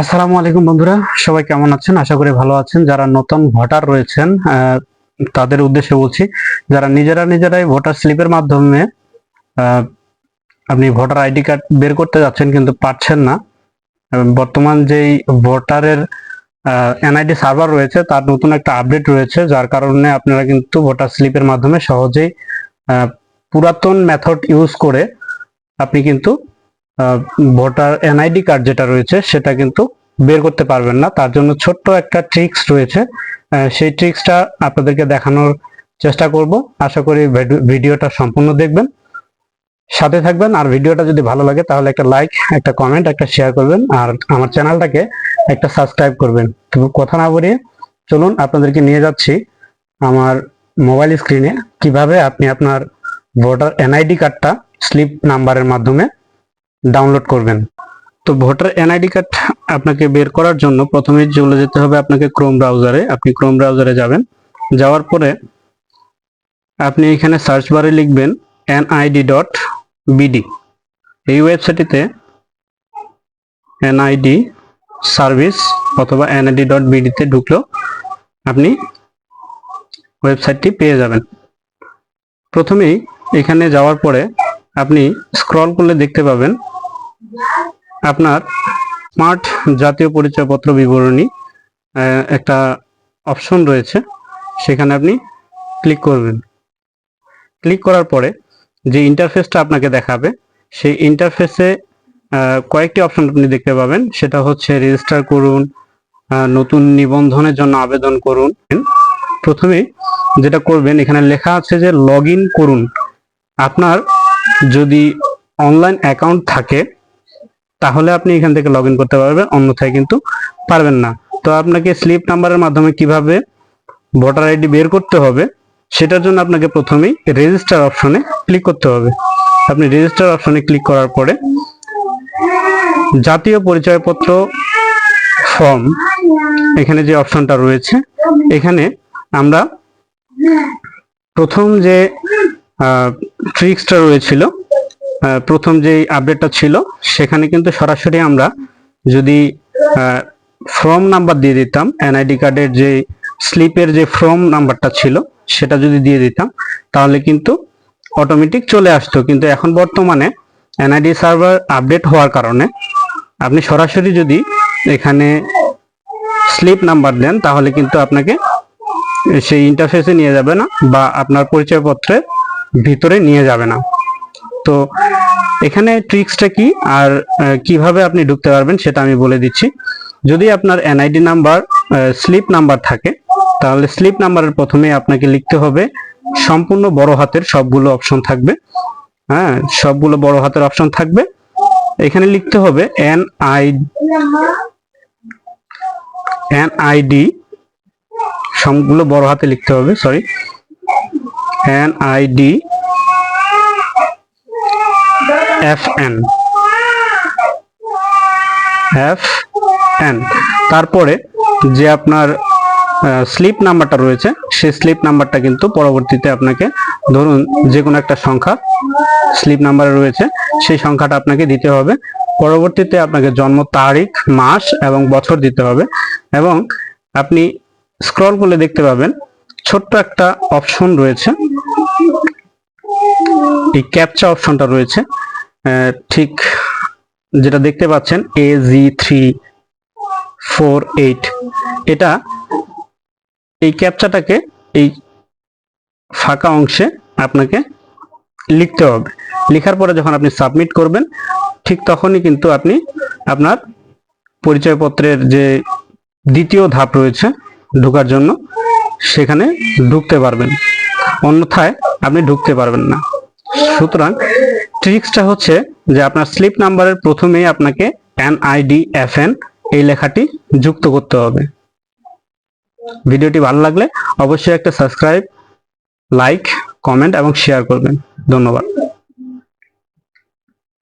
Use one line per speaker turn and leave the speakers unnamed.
আসসালামু আলাইকুম বন্ধুরা, সবাই কেমন আছেন? আশা করি ভালো আছেন। যারা নতুন ভোটার রয়েছেন তাদের উদ্দেশ্যে বলছি, যারা নিজেরা নিজেরাই ভোটার স্লিপের মাধ্যমে আপনি ভোটার আইডি কার্ড বের করতে যাচ্ছেন কিন্তু পারছেন না। বর্তমান যেই ভোটারের এনআইডি সার্ভার রয়েছে, তার নতুন একটা আপডেট রয়েছে, যার কারণে আপনারা কিন্তু ভোটার স্লিপের মাধ্যমে সহজেই পুরাতন মেথড ইউজ করে আপনি কিন্তু ভোটার এনআইডি কার্ড যেটা রয়েছে, সেটা কিন্তু বের করতে পারবেন না। তার জন্য ছোট্ট একটা ট্রিক্স রয়েছে। সেই ট্রিক্সটা আপনাদেরকে দেখানোর চেষ্টা করব। আশা করি ভিডি- ভিডিওটা সম্পূর্ণ দেখবেন। সাথে থাকবেন। আর ভিডিওটা যদি ভালো লাগে, তাহলে একটা লাইক একটা কমেন্ট একটা শেয়ার করবেন। আর আমার চ্যানেলটাকে একটা সাবস্ক্রাইব করবেন। তো কথা না বলিয়ে চলুন, আপনাদেরকে নিয়ে যাচ্ছি আমার মোবাইল স্ক্রিনে কীভাবে আপনি আপনার ভোটার এনআইডি কার্ডটা স্লিপ নাম্বারের মাধ্যমে ডাউনলোড করবেন। তো ভোটার এনআইডি কার্ড আপনাকে বের করার জন্য প্রথমে চলে যেতে হবে আপনাকে ক্রোম ব্রাউজারে আপনি ক্রোম ব্রাউজারে যাবেন। যাওয়ার পরে আপনি এখানে সার্চ বারে লিখবেন এনআইডি ডট বিডি। এই ওয়েবসাইটটিতে এনআইডি সার্ভিস অথবা এনআইডি ডট বিডিতে ঢুকলেও আপনি ওয়েবসাইটটি পেয়ে যাবেন। প্রথমেই এখানে যাওয়ার পরে আপনি স্ক্রল করলে দেখতে পাবেন আপনার স্মার্ট জাতীয় পরিচয়পত্র বিবরণী একটা অপশন রয়েছে। সেখানে আপনি ক্লিক করবেন। ক্লিক করার পরে যে ইন্টারফেসটা আপনাকে দেখাবে, সেই ইন্টারফেসে কয়েকটি অপশন আপনি দেখতে পাবেন। সেটা হচ্ছে রেজিস্টার করুন নতুন নিবন্ধনের জন্য আবেদন করুন। প্রথমে যেটা করবেন, এখানে লেখা আছে যে লগ করুন। আপনার যদি অনলাইন অ্যাকাউন্ট থাকে তাহলে আপনি এখান থেকে লগ করতে পারবেন, অন্যথায় কিন্তু পারবেন না। তো আপনাকে স্লিপ নাম্বারের মাধ্যমে কীভাবে ভোটার আইডি বের করতে হবে, সেটার জন্য আপনাকে প্রথমেই রেজিস্টার অপশনে ক্লিক করতে হবে। আপনি রেজিস্টার অপশনে ক্লিক করার পরে জাতীয় পরিচয়পত্র ফর্ম এখানে যে অপশনটা রয়েছে, এখানে আমরা প্রথম যে ট্রিক্সটা রয়েছিল প্রথম যে আপডেটটা ছিল, সেখানে কিন্তু সরাসরি আমরা যদি ফর্ম নাম্বার দিয়ে দিতাম এনআইডি কার্ডের যে স্লিপের যে ফর্ম নাম্বারটা ছিল, সেটা যদি দিয়ে দিতাম, তাহলে কিন্তু অটোমেটিক চলে আসতো। কিন্তু এখন বর্তমানে এনআইডি সার্ভার আপডেট হওয়ার কারণে আপনি সরাসরি যদি এখানে স্লিপ নাম্বার দেন, তাহলে কিন্তু আপনাকে সেই ইন্টারফেসে নিয়ে যাবে না, বা আপনার পরিচয়পত্রের ভিতরে নিয়ে যাবে না। তো এখানে ট্রিক্সটা কি আর কীভাবে আপনি ঢুকতে পারবেন সেটা আমি বলে দিচ্ছি। যদি আপনার এনআইডি নাম্বার স্লিপ নাম্বার থাকে, তাহলে স্লিপ নাম্বারের প্রথমে আপনাকে লিখতে হবে, সম্পূর্ণ বড় হাতের সবগুলো অপশন থাকবে। হ্যাঁ সবগুলো বড় হাতের অপশন থাকবে। এখানে লিখতে হবে এন আই এন আইডি সবগুলো বড় হাতে লিখতে হবে sorry N ID F N F N তারপরে যে আপনার স্লিপ নাম্বারটা রয়েছে, সেই স্লিপ নাম্বারটা কিন্তু পরবর্তীতে আপনাকে ধরুন যে কোনো একটা সংখ্যা স্লিপ নাম্বারে রয়েছে, সেই সংখ্যাটা আপনাকে দিতে হবে। পরবর্তীতে আপনাকে জন্ম তারিখ, মাস এবং বছর দিতে হবে এবং আপনি স্ক্রল করলে দেখতে পাবেন ছোট্ট একটা অপশন রয়েছে। এই ক্যাপচা অপশনটা রয়েছে। ঠিক যেটা দেখতে পাচ্ছেন A G three four eight এটা এই ক্যাপচাটাকে এই ফাঁকা অংশে আপনাকে লিখতে হবে। লেখার পরে যখন আপনি সাবমিট করবেন, ঠিক তখনই কিন্তু আপনি আপনার পরিচয়পত্রের যে দ্বিতীয় ধাপ রয়েছে ঢোকার জন্য, সেখানে ঢুকতে পারবেন। অন্যথায় আপনি ঢুকতে পারবেন না। সুতরাং ট্রিক্সটা হচ্ছে যে আপনার স্লিপ নাম্বারের প্রথমেই আপনাকে এন এই লেখাটি যুক্ত করতে হবে। ভিডিওটি ভালো লাগলে অবশ্যই একটা সাবস্ক্রাইব, লাইক, কমেন্ট এবং শেয়ার করবেন। ধন্যবাদ।